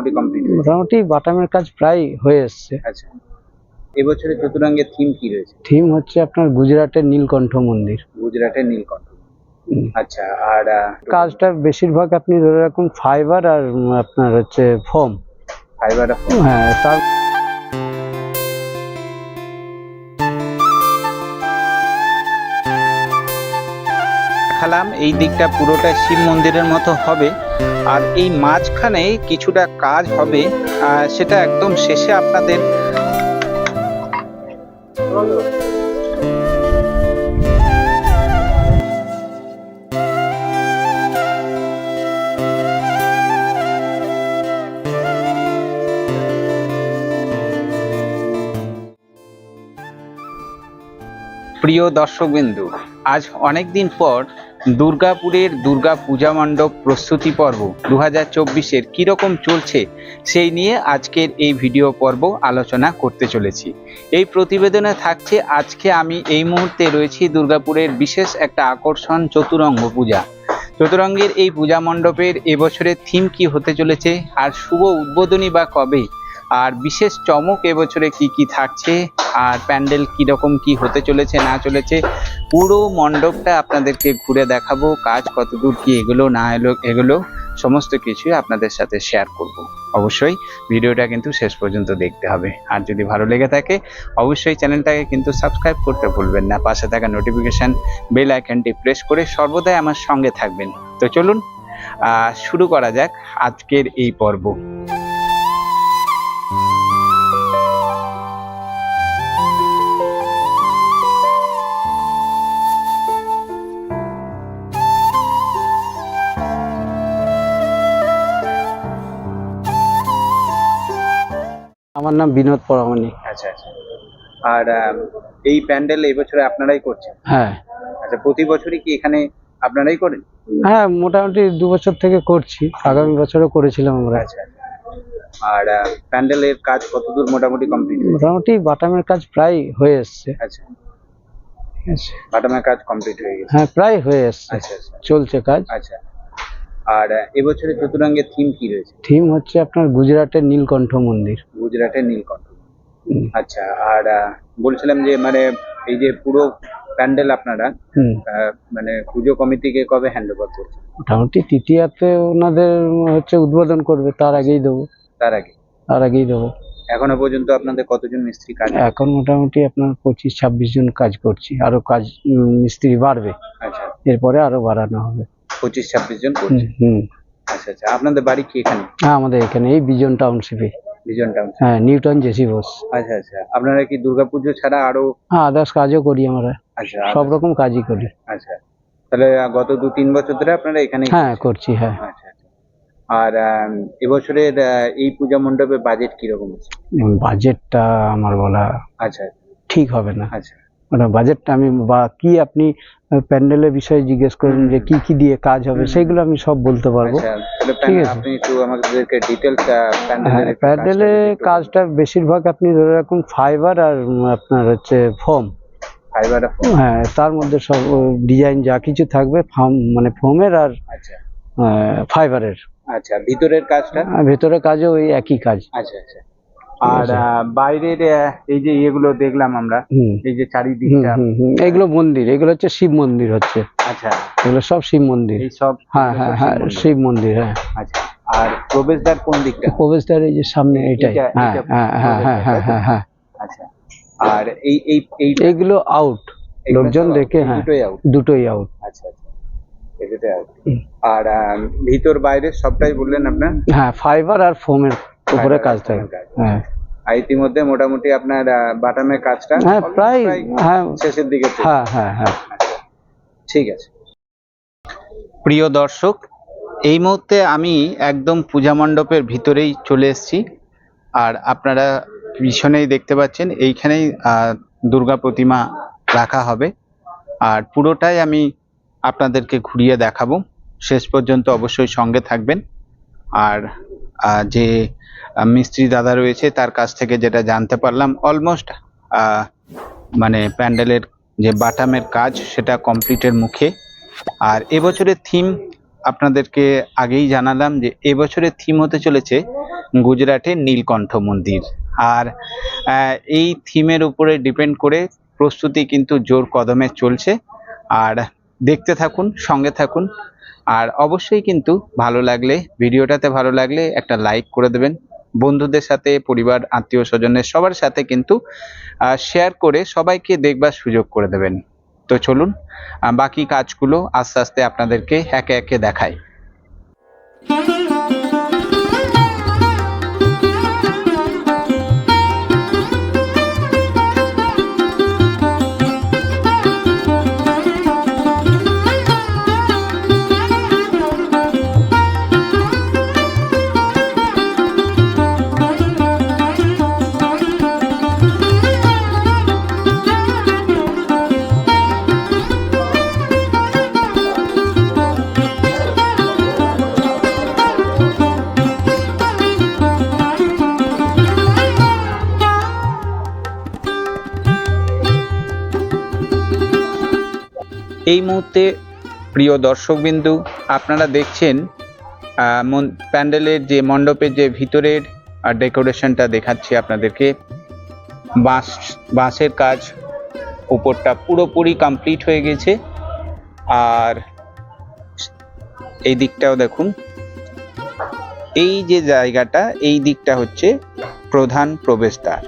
মোটামুটি কমপ্লিট মোটামুটি বাটামের কাজ প্রায় হয়ে এসছে। আচ্ছা। এবছরে চতুরঙ্গের থিম কি রয়েছে? থিম হচ্ছে আপনার গুজরাটের নীলকণ্ঠ মন্দির। গুজরাটের নীলকণ্ঠ। আচ্ছা আর কাজটা বেশিরভাগ আপনি ধরে রাখুন ফাইবার আর আপনার হচ্ছে ফোম ফাইবার হ্যাঁ তার দেখালাম, এই দিকটা পুরোটা শিব মন্দিরের মতো হবে। আর এই মাঝখানে কিছুটা কাজ হবে সেটা একদম শেষে আপনাদের প্রিয় দর্শকবিন্দু, আজ অনেক দিন পর দুর্গাপুরের দুর্গা পূজা মণ্ডপ প্রস্তুতি পর্ব দু হাজার চব্বিশের কীরকম চলছে সেই নিয়ে আজকের এই ভিডিও পর্ব আলোচনা করতে চলেছি। এই প্রতিবেদনে থাকছে আজকে আমি এই মুহূর্তে রয়েছি দুর্গাপুরের বিশেষ একটা আকর্ষণ চতুরঙ্গ পূজা। চতুরঙ্গের এই পূজা মণ্ডপের এবছরের থিম কি হতে চলেছে? আর শুভ উদ্বোধনী বা কবে? আর বিশেষ চমক এবছরে কি কি থাকছে? আর প্যান্ডেল কীরকম কি হতে চলেছে, না চলেছে? পুরো মণ্ডপটা আপনাদেরকে ঘুরে দেখাবো, কাজ কতদূর কি এগুলো, না এলো, এগুলো, সমস্ত কিছুই আপনাদের সাথে শেয়ার করব। অবশ্যই ভিডিওটা কিন্তু শেষ পর্যন্ত দেখতে হবে। আর যদি ভালো লেগে থাকে, অবশ্যই চ্যানেলটাকে কিন্তু সাবস্ক্রাইব করতে ভুলবেন না। পাশে থাকা নোটিফিকেশন বেল আইকনটি প্রেস করে সর্বদাই আমার সঙ্গে থাকবেন। তো চলুন শুরু করা যাক আজকের এই পর্ব। আমার নাম বিনোদ পরামানিক আচ্ছা আচ্ছা। আর এই প্যান্ডেল এই বছরে আপনারাই করছেন? হ্যাঁ। আচ্ছা প্রতি বছরই কি এখানে আপনারাই করেন? হ্যাঁ মোটামুটি দু বছর থেকে করছি। আগামী বছরও করেছিলাম আমরা। আচ্ছা আচ্ছা। আর প্যান্ডেলের কাজ কতদূর মোটামুটি কমপ্লিট মোটামুটি বাটামের কাজ প্রায় হয়ে এসছে। আচ্ছা। ঠিক আছে। বাটামের কাজ কমপ্লিট হয়ে গেছে? হ্যাঁ প্রায় হয়ে এসছে। আচ্ছা আচ্ছা। চলছে কাজ। আচ্ছা। আর এবছরে চতুরঙ্গের থিম কি রয়েছে? থিম হচ্ছে আপনার গুজরাটের নীলকণ্ঠ মন্দির। গুজরাটের নীলকণ্ঠ আচ্ছা আর বলছিলাম যে মানে এই যে পুরো প্যান্ডেল আপনারা মানে পুজো কমিটিকে কবে হ্যান্ড ওভার করছেন? মোটামুটি তৃতীয়াতে ওনাদের হচ্ছে উদ্বোধন করবে তার আগেই দেবো। তার আগে? তার আগেই দেবো। এখনও পর্যন্ত আপনাদের কতজন মিস্ত্রি কাজ এখন মোটামুটি আপনার পঁচিশ ছাব্বিশ জন কাজ করছি আরও কাজ মিস্ত্রি বাড়বে। আচ্ছা। এরপরে আরও বাড়ানো হবে। পঁচিশ ছাব্বিশ জন করছে। হুম। আচ্ছা আচ্ছা আপনাদের বাড়ি কি এখানে? হ্যাঁ আমাদের এখানে এই বিজন টাউনশিপে বিজন টাউন হ্যাঁ New Town J C Bose আচ্ছা আচ্ছা আপনারা কি দুর্গাপুজো ছাড়া আরও? হ্যাঁ আদার্স কাজও করি আমরা। আচ্ছা সব রকম কাজই করি। আচ্ছা তাহলে গত দু তিন বছর ধরে আপনারা এখানে হ্যাঁ করছি হ্যাঁ। আচ্ছা আচ্ছা। আর এবছরের এই পূজা মণ্ডপে বাজেট কীরকম আছে? বাজেটটা আমার বলা আচ্ছা। ঠিক হবে না। আচ্ছা। ওটা বাজেটটা আমি বা কি আপনি প্যান্ডেলের বিষয়ে জিজ্ঞেস করুন যে কি কি দিয়ে কাজ হবে সেগুলো আমি সব বলতে পারব। আচ্ছা ঠিক আছে। আপনি একটু আমাদেরকে হ্যাঁ প্যান্ডেলে কাজটা বেশিরভাগ আপনি ধরে রাখুন ফাইবার আর আপনার হচ্ছে ফোম ফাইবার হ্যাঁ তার মধ্যে সব ডিজাইন যা কিছু থাকবে ফোম মানে ফোমের আর আচ্ছা। ফাইবারের আচ্ছা ভিতরের কাজটা? ভেতরে কাজও ওই একই কাজ। আচ্ছা আচ্ছা। আর বাইরের এই যে ইয়েগুলো দেখলাম আমরা এই যে চারিদিকটা। এগুলো মন্দির এগুলো হচ্ছে শিব মন্দির হচ্ছে। আচ্ছা। এগুলো সব শিব মন্দির। এই সব হ্যাঁ হ্যাঁ হ্যাঁ শিব মন্দির হ্যাঁ। আচ্ছা। আর প্রবেশদ্বার কোন দিকটা? প্রবেশদ্বার এই যে সামনে এটাই হ্যাঁ হ্যাঁ হ্যাঁ হ্যাঁ হ্যাঁ হ্যাঁ। আচ্ছা। আর এই এই এই এইগুলো আউট লোকজন দেখে হ্যাঁ। দুটোই আউট দুটোই আউট আচ্ছা আচ্ছা। আর ভিতর বাইরে সবটাই বললেন আপনার? হ্যাঁ ফাইবার আর ফোমের উপরে কাজ থাকে। হ্যাঁ। আর ইতিমধ্যে মোটামুটি আপনার বাটামের কাজটা হ্যাঁ প্রায় হ্যাঁ। শেষের দিকে হ্যাঁ হ্যাঁ হ্যাঁ। ঠিক আছে। প্রিয় দর্শক এই মুহূর্তে আমি একদম পূজা মণ্ডপের ভিতরেই চলে এসেছি। আর আপনারা পিছনেই দেখতে পাচ্ছেন এইখানেই আহ, দুর্গা প্রতিমা রাখা হবে। আর পুরোটাই আমি আপনাদেরকে ঘুরিয়ে দেখাবো। শেষ পর্যন্ত অবশ্যই সঙ্গে থাকবেন। আর যে মিস্ত্রি দাদা রয়েছে, তার কাছ থেকে যেটা জানতে পারলাম অলমোস্ট মানে প্যান্ডেলের যে বাটামের কাজ, সেটা কমপ্লিটের মুখে। আর এবছরের থিম আপনাদেরকে আগেই জানালাম যে, এবছরের থিম হতে চলেছে গুজরাটের নীলকণ্ঠ মন্দির। আর এই থিমের উপরে ডিপেন্ড করে প্রস্তুতি কিন্তু জোর কদমে চলছে। আর দেখতে থাকুন, সঙ্গে থাকুন। আর অবশ্যই কিন্তু ভালো লাগলে, ভিডিওটাতে ভালো লাগলে একটা লাইক করে দেবেন। বন্ধুদের সাথে, পরিবার, আত্মীয় স্বজনের সবার সাথে কিন্তু শেয়ার করে সবাইকে দেখবার সুযোগ করে দেবেন। তো চলুন বাকি কাজগুলো আস্তে আস্তে আপনাদেরকে একে একে দেখাই। মুহূর্তে প্রিয় দর্শকবিন্দু, আপনারা দেখছেন প্যান্ডেলের যে মণ্ডপের যে ভিতরের ডেকোরেশনটা দেখাচ্ছি আপনাদেরকে। বাঁশ বাঁশের কাজ উপরটা পুরোপুরি কমপ্লিট হয়ে গেছে। আর এই দিকটাও দেখুন। এই যে জায়গাটা, এই দিকটা হচ্ছে প্রধান প্রবেশদ্বার।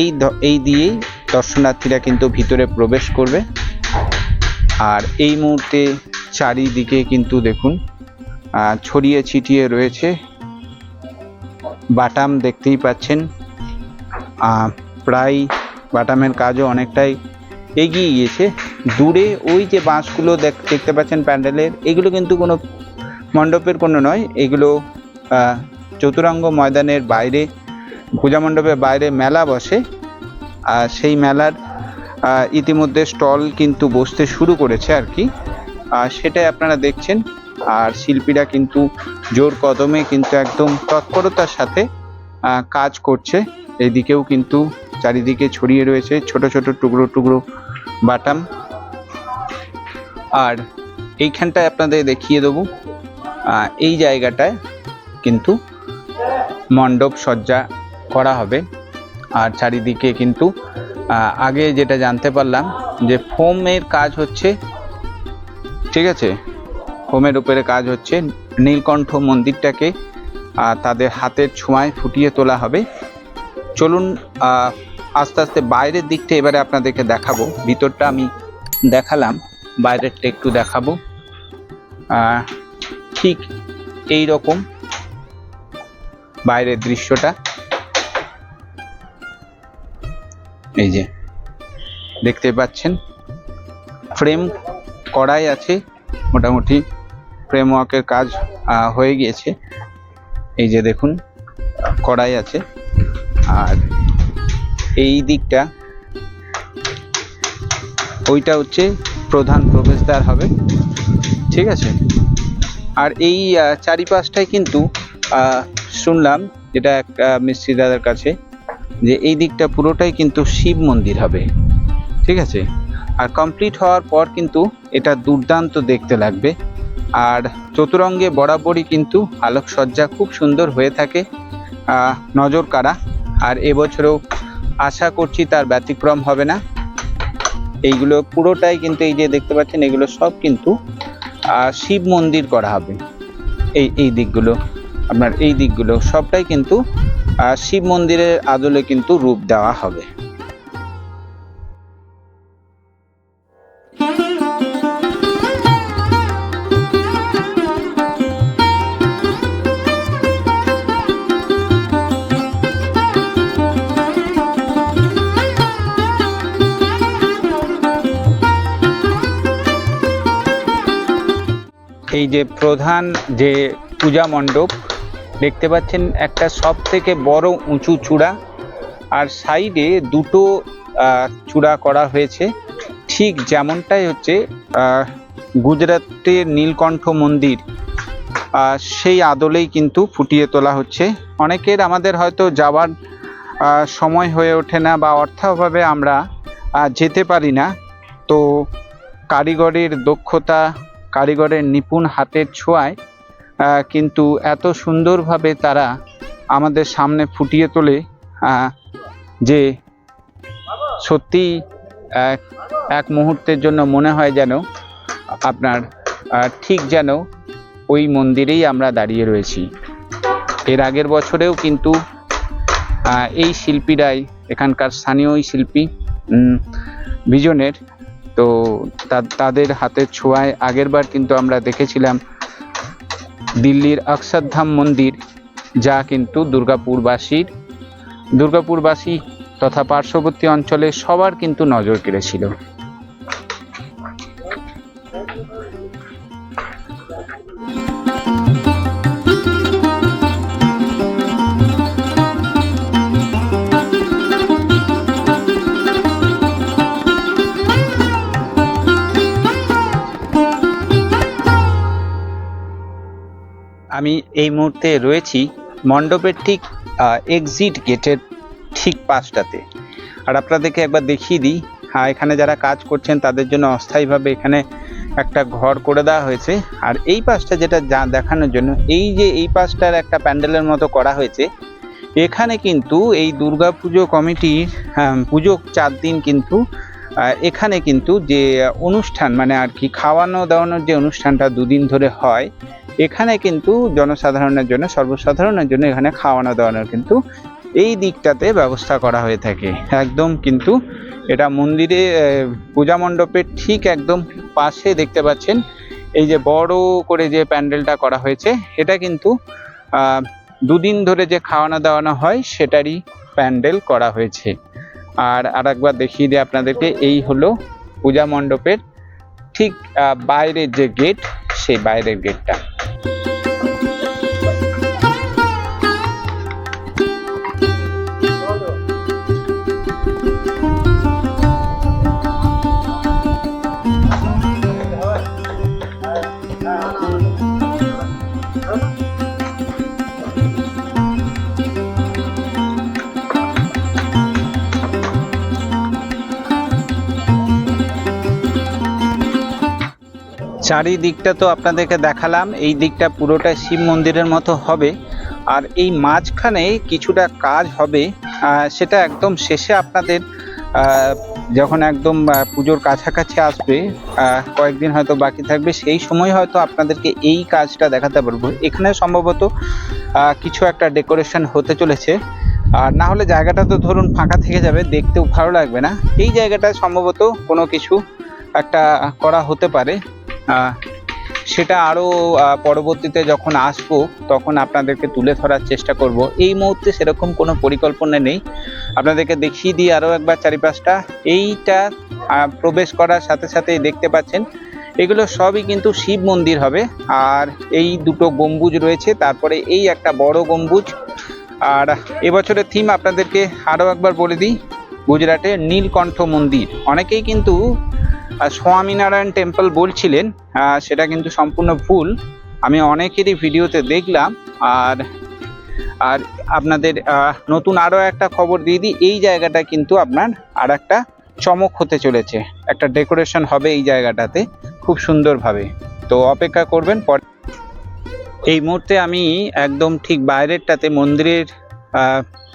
এই এই দিয়েই দর্শনার্থীরা কিন্তু ভিতরে প্রবেশ করবে। আর এই মুহূর্তে চারিদিকে কিন্তু দেখুন ছড়িয়ে ছিটিয়ে রয়েছে। বাটাম দেখতেই পাচ্ছেন। প্রায় বাটামের কাজও অনেকটাই এগিয়ে গিয়েছে। দূরে ওই যে বাঁশগুলো দেখ- দেখতে পাচ্ছেন প্যান্ডেলের, এগুলো কিন্তু কোনো মণ্ডপের কোনো নয়। এগুলো চতুরঙ্গ ময়দানের বাইরে, পূজা মণ্ডপের বাইরে মেলা বসে। আর সেই মেলার ইতিমধ্যে স্টল কিন্তু বসতে শুরু করেছে আর কি। আর সেটাই আপনারা দেখছেন। আর শিল্পীরা কিন্তু জোর কদমে কিন্তু একদম তৎপরতার সাথে কাজ করছে। এদিকেও কিন্তু চারিদিকে ছড়িয়ে রয়েছে ছোট ছোট টুকরো টুকরো বাটাম। আর এইখানটায় আপনাদের দেখিয়ে দেবো। এই জায়গাটায় কিন্তু মণ্ডপ সজ্জা করা হবে। আর চারিদিকে কিন্তু আগে যেটা জানতে পারলাম যে ফোমের কাজ হচ্ছে, ঠিক আছে? ফোমের উপরে কাজ হচ্ছে নীলকণ্ঠ মন্দিরটাকে তাদের হাতের ছোঁয়ায় ফুটিয়ে তোলা হবে। চলুন আস্তে আস্তে বাইরের দিকটা এবারে আপনাদেরকে দেখাবো। ভিতরটা আমি দেখালাম, বাইরেরটা একটু দেখাবো। ঠিক এই রকম বাইরের দৃশ্যটা। এই যে দেখতে পাচ্ছেন? ফ্রেম করাই আছে মোটামুটি ফ্রেমওয়ার্কের কাজ হয়ে গিয়েছে। এই যে দেখুন কড়াই আছে। আর এই দিকটা ওইটা হচ্ছে প্রধান প্রবেশদ্বার হবে। ঠিক আছে? আর এই আহ, চারিপাশটায় কিন্তু শুনলাম যেটা একটা মিস্ত্রি দাদার কাছে যে এই দিকটা পুরোটাই কিন্তু শিব মন্দির হবে। ঠিক আছে? আর কমপ্লিট হওয়ার পর কিন্তু এটা দুর্দান্ত দেখতে লাগবে। আর চতুরঙ্গে বরাবরই কিন্তু আলোকসজ্জা খুব সুন্দর হয়ে থাকে। নজর কাড়া। আর এবছরও আশা করছি তার ব্যতিক্রম হবে না। এইগুলো পুরোটাই কিন্তু এই যে দেখতে পাচ্ছেন, এগুলো সব কিন্তু শিব মন্দির করা হবে। এই এই দিকগুলো, আপনার এই দিকগুলো সবটাই কিন্তু শিব মন্দিরের আদলে কিন্তু রূপ দেওয়া হবে। এই যে প্রধান যে পূজা মণ্ডপ দেখতে পাচ্ছেন একটা সব থেকে বড় উঁচু চূড়া, আর সাইডে দুটো চূড়া করা হয়েছে। ঠিক যেমনটাই হচ্ছে গুজরাটের নীলকণ্ঠ মন্দির সেই আদলেই কিন্তু ফুটিয়ে তোলা হচ্ছে। অনেকের আমাদের হয়তো যাওয়ার সময় হয়ে ওঠে না বা অর্থাভাবে আমরা যেতে পারি না। তো কারিগরের দক্ষতা, কারিগরের নিপুণ হাতের ছোঁয়ায় কিন্তু এত সুন্দরভাবে তারা আমাদের সামনে ফুটিয়ে তোলে যে সত্যি এক এক মুহূর্তের জন্য মনে হয় যেন আপনার ঠিক যেন ওই মন্দিরেই আমরা দাঁড়িয়ে রয়েছি। এর আগের বছরেও কিন্তু এই শিল্পীরাই এখানকার স্থানীয় শিল্পী উম, বিজনের তো তাদের হাতের ছোঁয়ায় আগেরবার কিন্তু আমরা দেখেছিলাম দিল্লির অক্ষরধাম মন্দির যা কিন্তু দুর্গাপুরবাসীর দুর্গাপুরবাসী তথা পার্শ্ববর্তী অঞ্চলে সবার কিন্তু নজর কেড়েছিল। আমি এই মুহূর্তে রয়েছি মণ্ডপের ঠিক এক্সিট গেটের ঠিক পাশটাতে আর আপনাদেরকে একবার দেখিয়ে দিই হ্যাঁ এখানে যারা কাজ করছেন তাদের জন্য অস্থায়ীভাবে এখানে একটা ঘর করে দেওয়া হয়েছে। আর এই পাশটা যেটা যা দেখানোর জন্য এই যে এই পাশটার একটা প্যান্ডেলের মতো করা হয়েছে এখানে কিন্তু এই দুর্গাপুজো কমিটির হ্যাঁ, পুজো চার দিন কিন্তু এখানে কিন্তু যে অনুষ্ঠান মানে আর কি খাওয়ানো দাওয়ানোর যে অনুষ্ঠানটা দুদিন ধরে হয় এখানে কিন্তু জনসাধারণের জন্য, সর্বসাধারণের জন্য এখানে খাওয়ানো দাওয়ানোর কিন্তু এই দিকটাতে ব্যবস্থা করা হয়ে থাকে। একদম কিন্তু এটা মন্দিরে পূজা মণ্ডপের ঠিক একদম পাশে দেখতে পাচ্ছেন, এই যে বড় করে যে প্যান্ডেলটা করা হয়েছে, এটা কিন্তু দুদিন ধরে যে খাওয়ানো দাওয়ানো হয়, সেটারই প্যান্ডেল করা হয়েছে। আর আরেকবার দেখিয়ে দিই আপনাদেরকে, এই হলো পূজা মণ্ডপের ঠিক বাইরের যে গেট, সেই বাইরের গেটটা। চারিদিকটা তো আপনাদেরকে দেখালাম, এই দিকটা পুরোটা শিব মন্দিরের মতো হবে। আর এই মাঝখানে কিছুটা কাজ হবে সেটা একদম শেষে আপনাদের যখন একদম পুজোর কাছাকাছি আসবে কয়েকদিন হয়তো বাকি থাকবে, সেই সময় হয়তো আপনাদেরকে এই কাজটা দেখাতে পারব। এখানে সম্ভবত কিছু একটা ডেকোরেশন হতে চলেছে। আর না হলে জায়গাটা তো ধরুন ফাঁকা থেকে যাবে, দেখতেও ভালো লাগবে না। এই জায়গাটা সম্ভবত কোনো কিছু একটা করা হতে পারে। সেটা আরও পরবর্তীতে যখন আসব, তখন আপনাদেরকে তুলে ধরার চেষ্টা করব। এই মুহূর্তে সেরকম কোনো পরিকল্পনা নেই। আপনাদেরকে দেখিয়ে দিই আরও একবার চারিপাশটা। এইটা প্রবেশ করার সাথে সাথেই দেখতে পাচ্ছেন। এগুলো সবই কিন্তু শিব মন্দির হবে। আর এই দুটো গম্বুজ রয়েছে। তারপরে এই একটা বড় গম্বুজ। আর এবছরের থিম আপনাদেরকে আরও একবার বলে দিই, গুজরাটের নীলকণ্ঠ মন্দির। অনেকেই কিন্তু স্বামীনারায়ণ টেম্পল বলছিলেন সেটা কিন্তু সম্পূর্ণ ভুল। আমি অনেকেরই ভিডিওতে দেখলাম, আর আর আপনাদের নতুন আরও একটা খবর দিয়ে দিই, এই জায়গাটা কিন্তু আপনার আর একটা চমক হতে চলেছে। একটা ডেকোরেশন হবে এই জায়গাটাতে, খুব সুন্দরভাবে। তো অপেক্ষা করবেন, পরে এই মুহূর্তে আমি একদম ঠিক বাইরেরটাতে মন্দিরের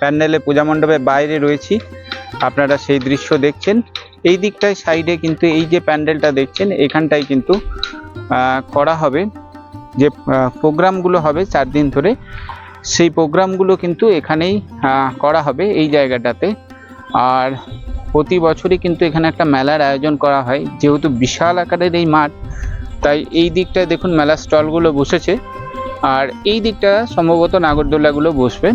প্যান্ডেলে পূজা মণ্ডপের বাইরে রয়েছি। আপনারা সেই দৃশ্য দেখছেন। এই দিকটায় সাইডে কিন্তু এই যে প্যান্ডেলটা দেখছেন, এখানটায় কিন্তু করা হবে যে প্রোগ্রামগুলো হবে চার দিন ধরে। সেই প্রোগ্রামগুলো কিন্তু এখানেই করা হবে এই জায়গাটাতে। আর প্রতি বছরই কিন্তু এখানে একটা মেলার আয়োজন করা হয়। যেহেতু বিশাল আকারের এই মাঠ, তাই এই দিকটায় দেখুন মেলার স্টলগুলো বসেছে। আর এই দিকটা সম্ভবত নাগরদোলাগুলো বসবে।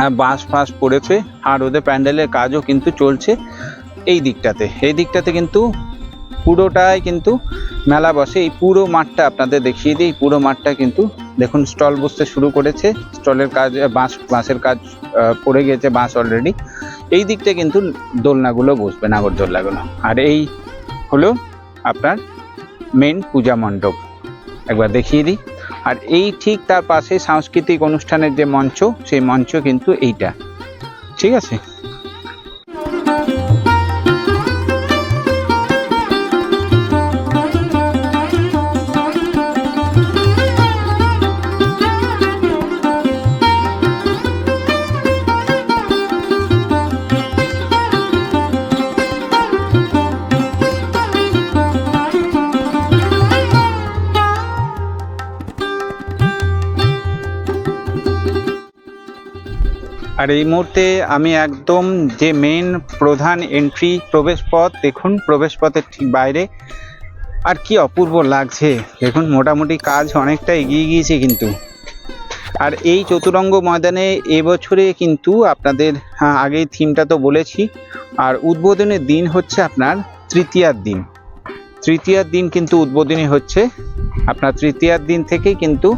আর বাঁশ ফাঁস পড়েছে, আর ওদের প্যান্ডেলের কাজও কিন্তু চলছে। এই দিকটাতে। এই দিকটাতে কিন্তু পুরোটাই কিন্তু মেলা বসে। এই পুরো মাঠটা আপনাদের দেখিয়ে দিই। পুরো মাঠটা কিন্তু দেখুন, স্টল বসতে শুরু করেছে। স্টলের কাজ বাঁশ, বাঁশের কাজ পড়ে গেছে বাঁশ অলরেডি এই দিকটা কিন্তু দোলনাগুলো বসবে, নাগর দোলনাগুলো। আর এই হলো আপনার মেন পূজা মণ্ডপ। একবার দেখিয়ে দিই। আর এই ঠিক তার পাশে সাংস্কৃতিক অনুষ্ঠানের যে মঞ্চ, সেই মঞ্চ কিন্তু এইটা। ঠিক আছে? আর এই মুহূর্তে আমি একদম যে মেন প্রধান এন্ট্রি প্রবেশ পথ দেখুন প্রবেশ পথের ঠিক বাইরে। আর কি অপূর্ব লাগছে দেখুন মোটামুটি কাজ অনেকটা এগিয়ে গিয়েছে কিন্তু। আর এই চতুরঙ্গ ময়দানে এবছরে কিন্তু আপনাদের হ্যাঁ, আগেই থিমটা তো বলেছি। আর উদ্বোধনের দিন হচ্ছে আপনার তৃতীয়ার দিন। তৃতীয়ার দিন কিন্তু উদ্বোধনী হচ্ছে। আপনার তৃতীয়ার দিন থেকেই কিন্তু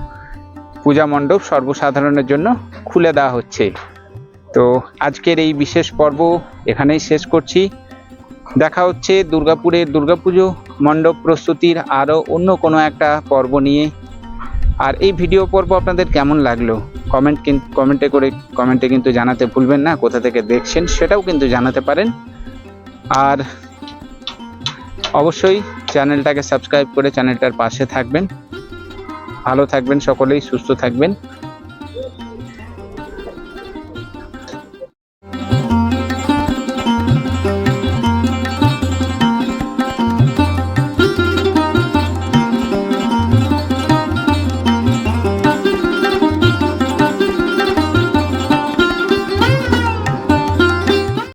পূজা মণ্ডপ সর্বসাধারণের জন্য খুলে দেওয়া হচ্ছে। তো আজকের এই বিশেষ পর্ব এখানেই শেষ করছি। দেখা হচ্ছে দুর্গাপুরের দুর্গাপুজো মণ্ডপ প্রস্তুতির আরও অন্য কোনো একটা পর্ব নিয়ে। আর এই ভিডিও পর্ব আপনাদের কেমন লাগল? কমেন্ট কমেন্টে করে কমেন্টে কিন্তু জানাতে ভুলবেন না, কোথা থেকে দেখছেন সেটাও কিন্তু জানাতে পারেন। আর অবশ্যই চ্যানেলটাকে সাবস্ক্রাইব করে চ্যানেলটার পাশে থাকবেন। ভালো থাকবেন সকলেই, সুস্থ থাকবেন।